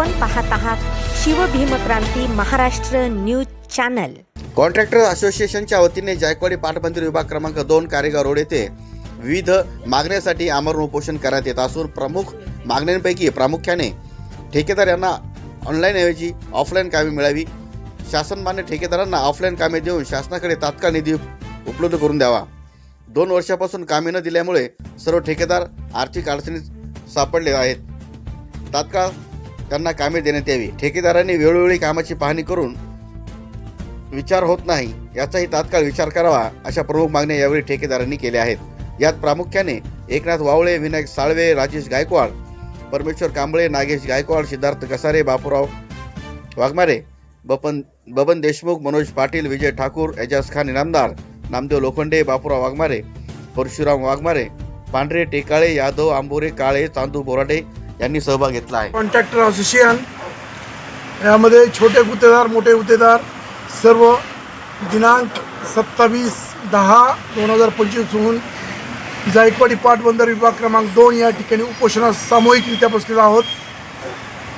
आपण पाहत आहात Shivbhimkranti Maharashtra news channel. Contractor असोसिएशनच्या वतीने जायकवाडी पाटबंदर विभाग क्रमांक दोन कारेगाव रोड येथे विविध मागण्यासाठी आमरण उपोषण करण्यात येत असून प्रमुख मागण्यांपैकी प्रामुख्याने ठेकेदार यांना ऑनलाईन ऐवजी ऑफलाईन कामे मिळावी. शासन मान्य ठेकेदारांना ऑफलाईन कामे देऊन शासनाकडे तात्काळ निधी उपलब्ध करून द्यावा. दोन वर्षापासून कामे न दिल्यामुळे सर्व ठेकेदार आर्थिक अडचणीत सापडले आहेत. तात्काळ त्यांना कामे देण्यात यावी. ठेकेदारांनी वेळोवेळी कामाची पाहणी करून विचार होत नाही याचाही तात्काळ विचार करावा अशा प्रमुख मागण्या यावेळी ठेकेदारांनी केल्या आहेत. यात प्रामुख्याने एकनाथ वावळे विनायक साळवे राजेश गायकवाड परमेश्वर कांबळे नागेश गायकवाड सिद्धार्थ कसारे बापूराव वाघमारे बपन बबन देशमुख मनोज पाटील विजय ठाकूर एजाज खान इनामदार नामदेव लोखंडे बापूराव वाघमारे परशुराम वाघमारे पांढरे टेकाळे यादव आंबोरे काळे चांदू बोराडे यांनी सहभाग घेतला आहे. कॉन्ट्रॅक्टर असोसिएशन यामध्ये छोटे गुत्तेदार मोठे गुत्तेदार सर्व दिनांक सत्तावीस दहा दोन हजार पंचवीसहून जायकवाडी पाटबंदर विभाग क्रमांक दोन या ठिकाणी उपोषणास सामूहिकरित्या बसलेलो आहोत.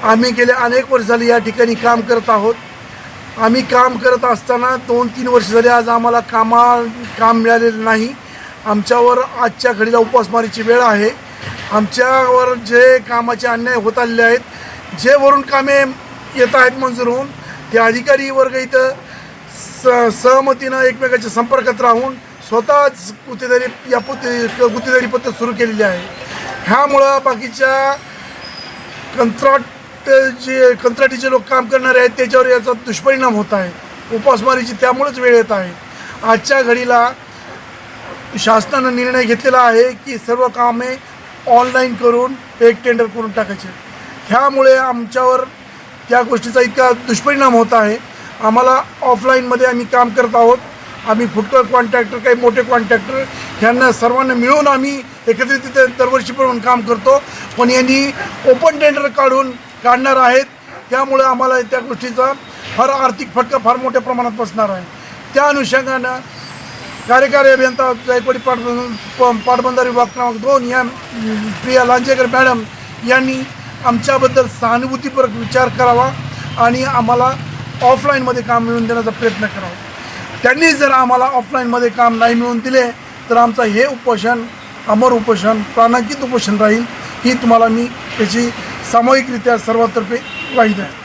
आम्ही गेले अनेक वर्ष झाली या ठिकाणी काम करत आहोत. आम्ही काम करत असताना दोन तीन वर्ष झाले आज आम्हाला कामा काम मिळालेलं नाही. आमच्यावर आजच्या घडीला उपासमारीची वेळ आहे. आमच्यावर जे कामाचे अन्याय होत आलेले आहेत जे वरून कामे येत आहेत मंजूर होऊन ते अधिकारी वर्ग इथं स सहमतीनं एकमेकाच्या संपर्कात राहून स्वतःच गुत्तेदारी या पुते गुत्तेदारी पद्धत सुरू केलेली आहे. ह्यामुळं बाकीच्या कंत्राट जे कंत्राटीचे लोक काम करणारे आहेत त्याच्यावर याचा दुष्परिणाम होत आहे. उपासमारीची त्यामुळेच वेळ येत आहे. आजच्या घडीला शासनानं निर्णय घेतलेला आहे की सर्व कामे ऑनलाईन करून एक टेंडर करून टाकायचे. ह्यामुळे आमच्यावर त्या गोष्टीचा इतका दुष्परिणाम होत आहे. आम्हाला ऑफलाईनमध्ये आम्ही काम करत आहोत. आम्ही फुटकर कॉन्ट्रॅक्टर काही मोठे कॉन्ट्रॅक्टर ह्यांना सर्वांना मिळून आम्ही एकत्रित तिथे दरवर्षीप्रमाणे काम करतो. पण यांनी ओपन टेंडर काढून काढणार आहेत. त्यामुळे आम्हाला त्या गोष्टीचा फार आर्थिक फटका फार मोठ्या प्रमाणात बसणार आहे. त्या अनुषंगानं कार्यकारी अभियंता जायकवाडी पाटबंधार पाटबंधारे विभाग क्रमांक दोन या प्रिया लांजेकर मॅडम यांनी आमच्याबद्दल सहानुभूतीपूर्वक विचार करावा आणि आम्हाला ऑफलाईनमध्ये काम मिळवून देण्याचा प्रयत्न करावा. त्यांनी जर आम्हाला ऑफलाईनमध्ये काम नाही मिळवून दिले तर आमचं हे उपोषण अमर उपोषण प्राणांकित उपोषण राहील ही तुम्हाला मी त्याची सामूहिकरित्या सर्वतर्फे ग्वाही आहे